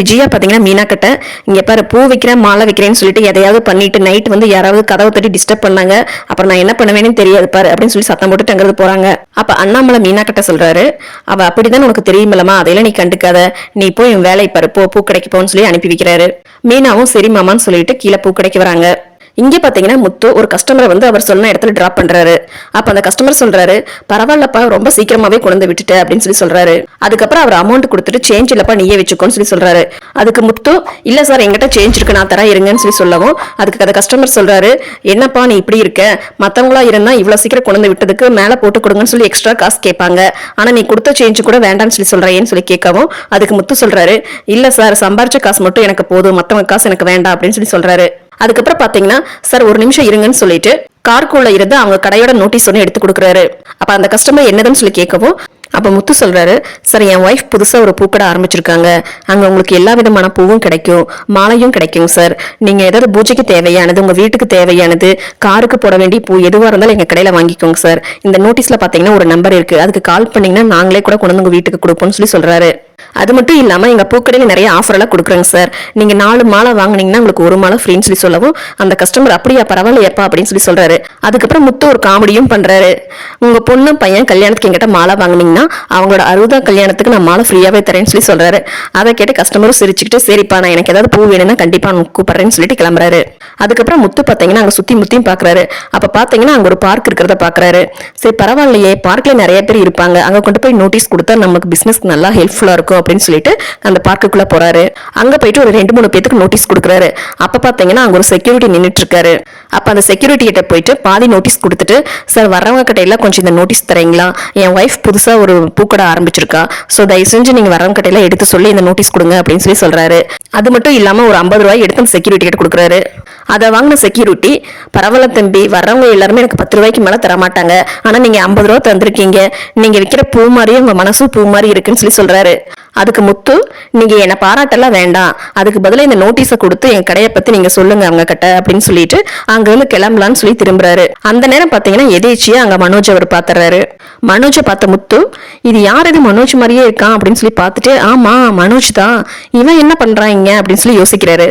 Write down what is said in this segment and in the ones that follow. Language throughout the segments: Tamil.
விஜயா பார்த்தீங்கன்னா மீனா கிட்ட பாரு பூ வைக்கிறேன் மாலை வைக்கிறேன்னு சொல்லிட்டு எதையாவது பண்ணிட்டு நைட் வந்து யாராவது கதவை தட்டி டிஸ்டர்ப் பண்ணாங்க. அப்புறம் நான் என்ன பண்ணுவேன்னு தெரியாது பாரு அப்படின்னு சொல்லி சத்தம் போட்டு தங்கிறது போறாங்க. அப்ப அண்ணாமலை மீனா கிட்ட சொல்றாரு அவ அப்படிதான் உனக்கு தெரியுமில்லமா அதையெல்லாம் நீ கண்டுக்காத. நீ போய் உன் வேலை பாரு போ பூ கடைக்கு போன்னு சொல்லி அனுப்பி வைக்கிறாரு. மீனாவும் சரி மாமான்னு சொல்லிட்டு கீழே பூ கிடைக்க வராங்க. இங்கே பார்த்தீங்கன்னா முத்து ஒரு கஸ்டமரை வந்து அவர் சொன்ன இடத்துல ட்ராப் பண்ணுறாரு அப்போ அந்த கஸ்டமர் சொல்கிறாரு பரவாயில்லப்பா ரொம்ப சீக்கிரமாகவே கொண்டு விட்டுட்டு அப்படின்னு சொல்லி சொல்கிறாரு அதுக்கப்புறம் அவர் அமௌண்ட் கொடுத்துட்டு சேஞ்ச் இல்லைப்பா நீயே வச்சுக்கோன்னு சொல்லி சொல்கிறாரு அதுக்கு முத்து இல்லை சார் எங்கிட்ட சேஞ்ச் இருக்கு நான் தரேன் இருங்கன்னு சொல்லி சொல்லவும் அதுக்கு அந்த கஸ்டமர் சொல்கிறாரு என்னப்பா நீ இப்படி இருக்க? மற்றவங்களா இருந்தால் இவ்வளோ சீக்கிரம் கொண்டு விட்டதுக்கு மேலே போட்டு கொடுங்கன்னு சொல்லி எக்ஸ்ட்ரா காசு கேட்பாங்க. ஆனால் நீ கொடுத்த சேஞ்ச் கூட வேண்டாம்னு சொல்லி சொல்கிறேன்னு சொல்லி கேட்கவும் அதுக்கு முத்து சொல்கிறாரு இல்லை சார் சம்பாரிச்ச காசு மட்டும் எனக்கு போதும் மற்றவங்க காசு எனக்கு வேண்டாம் அப்படின்னு சொல்லி சொல்கிறாரு அதுக்கப்புறம் பாத்தீங்கன்னா சார் ஒரு நிமிஷம் இருங்கன்னு சொல்லிட்டு கார்க்குள்ள இருந்து அவங்க கடையோட நோட்டீஸ் ஒன்று எடுத்து கொடுக்குறாரு. அப்ப அந்த கஸ்டமர் என்னதுன்னு சொல்லி கேட்கவும் அப்ப முத்து சொல்றாரு சார் என் ஒய்ஃப் புதுசா ஒரு பூக்கடை ஆரம்பிச்சிருக்காங்க. அங்க உங்களுக்கு எல்லா விதமான பூவும் கிடைக்கும் மாலையும் கிடைக்கும் சார். நீங்க ஏதாவது பூஜைக்கு தேவையானது உங்க வீட்டுக்கு தேவையானது காருக்கு போட வேண்டிய பூ எதுவா இருந்தாலும் எங்க கடையில வாங்கிக்கோங்க சார். இந்த நோட்டீஸ்ல பாத்தீங்கன்னா ஒரு நம்பர் இருக்கு. அதுக்கு கால் பண்ணீங்கன்னா நாங்களே கூட கொண்டு வந்து உங்க வீட்டுக்கு கொடுப்போம்னு சொல்லி சொல்றாரு. அது மட்டும் இல்லாம எங்க பூக்கடையில் நிறைய ஆஃபர் எல்லாம் கொடுக்குறாங்க சார் நீங்க நாலு மாலை வாங்குனீங்கன்னா உங்களுக்கு ஒரு மாலை ஃப்ரீன்னு சொல்லி சொல்லவும் அந்த கஸ்டமர் அப்படியா பரவாயில்ல ஏப்பா அப்படின்னு சொல்லி சொல்றாரு. அதுக்கப்புறம் முத்து ஒரு காமெடியும் பண்றாரு. உங்கள் பொண்ணு பையன் கல்யாணத்துக்கு எங்கிட்ட மாலை வாங்குனீங்கன்னா அவங்களோட அறுபதாம் கல்யாணத்துக்கு நான் மாலை ஃப்ரீயாகவே தரேன்னு சொல்லி சொல்றாரு. அதை கேட்டு கஸ்டமரும் சிரிச்சுக்கிட்டு சரிப்பா நான் எனக்கு ஏதாவது பூ வேணும்னா கண்டிப்பாக கூப்பிட்றேன்னு சொல்லிட்டு கிளம்புறாரு. அதுக்கப்புறம் முத்து பார்த்தீங்கன்னா அங்கே சுற்றி முத்தியும் பார்க்குறாரு அப்போ பார்த்தீங்கன்னா அங்கே ஒரு பார்க் இருக்கிறத பார்க்குறாரு சரி பரவாயில்லையே பார்க்கில் நிறைய பேர் இருப்பாங்க. அங்கே கொண்டு போய் நோட்டீஸ் கொடுத்தா நமக்கு பிஸ்னஸ்க்கு நல்லா ஹெல்ப்ஃபுல்லாக இருக்கும். அப்படின்னு சொல்லிட்டு அந்த பார்க்குக்குள்ள போறாரு. அங்க போயிட்டு ஒரு ரெண்டு மூணு பேத்துக்கு நோட்டீஸ் கொடுக்குறாரு. அப்ப பாத்தீங்கன்னா அங்க ஒரு செக்யூரிட்டி நின்னுட்டு இருக்காரு அப்ப அந்த செக்யூரிட்டி கிட்ட போயிட்டு பாதி நோட்டீஸ் கொடுத்துட்டு சார் வர்றவங்க கிட்ட எல்லாம் கொஞ்சம் இந்த நோட்டீஸ் தரீங்களா? என் ஒய்ஃப் புதுசா ஒரு பூக்கடை ஆரம்பிச்சிருக்கா. சோ தயவு செஞ்சு நீங்க வரவங்க கிட்ட எல்லாம் எடுத்து சொல்லி இந்த நோட்டீஸ் கொடுங்க அப்படின்னு சொல்லி சொல்றாரு. அது மட்டும் இல்லாம ஒரு ஐம்பது ரூபாய் எடுத்து அந்த செக்யூரிட்டி கிட்ட கொடுக்குறாரு. அதை வாங்கின செக்யூரிட்டி பரவாயில்ல தம்பி வர்றவங்க எல்லாருமே எனக்கு பத்து ரூபாய்க்கு மேலே தரமாட்டாங்க. ஆனால் நீங்கள் ஐம்பது ரூபா தந்திருக்கீங்க. நீங்கள் விற்கிற பூ மாதிரியே உங்கள் மனசும் பூ மாதிரி இருக்குன்னு சொல்லி சொல்கிறாரு அதுக்கு முத்து நீங்கள் என்னை பாராட்டெல்லாம் வேண்டாம். அதுக்கு பதிலாக இந்த நோட்டீஸை கொடுத்து என் கடையை பற்றி நீங்கள் சொல்லுங்கள் அவங்க கிட்ட அப்படின்னு சொல்லிட்டு அங்கேருந்து கிளம்பலான்னு சொல்லி திரும்புறாரு. அந்த நேரம் பார்த்தீங்கன்னா எதேச்சியாக அங்கே மனோஜ் அவர் பார்த்துறாரு மனோஜை பார்த்த முத்து இது யார் இது மனோஜ் மாதிரியே இருக்கான் அப்படின்னு சொல்லி பார்த்துட்டு ஆமாம் மனோஜ் தான். இவன் என்ன பண்ணுறாங்க அப்படின்னு சொல்லி யோசிக்கிறாரு.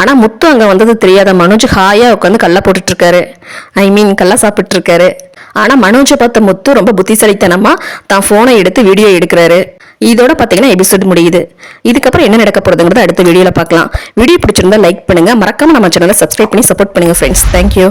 ஆனால் முத்து அங்கே வந்தது தெரியாத மனோஜ் ஹாயாக உட்காந்து கல்லை போட்டுட்ருக்காரு. ஐ மீன் கல்லை சாப்பிட்ருக்காரு. ஆனால் மனோஜை பார்த்த முத்து ரொம்ப புத்திசாலித்தனமாக தான் ஃபோனை எடுத்து வீடியோ எடுக்கிறாரு. இதோட பார்த்தீங்கன்னா எபிசோட் முடியுது. இதுக்கப்புறம் என்ன நடக்க போகிறதுங்கிறத அடுத்த வீடியோவில் பார்க்கலாம். வீடியோ பிடிச்சிருந்தா லைக் பண்ணுங்கள் மறக்காமல் நம்ம சேனலை சப்ஸ்கிரைப் பண்ணி சப்போர்ட் பண்ணுங்கள் ஃப்ரெண்ட்ஸ் தேங்க்யூ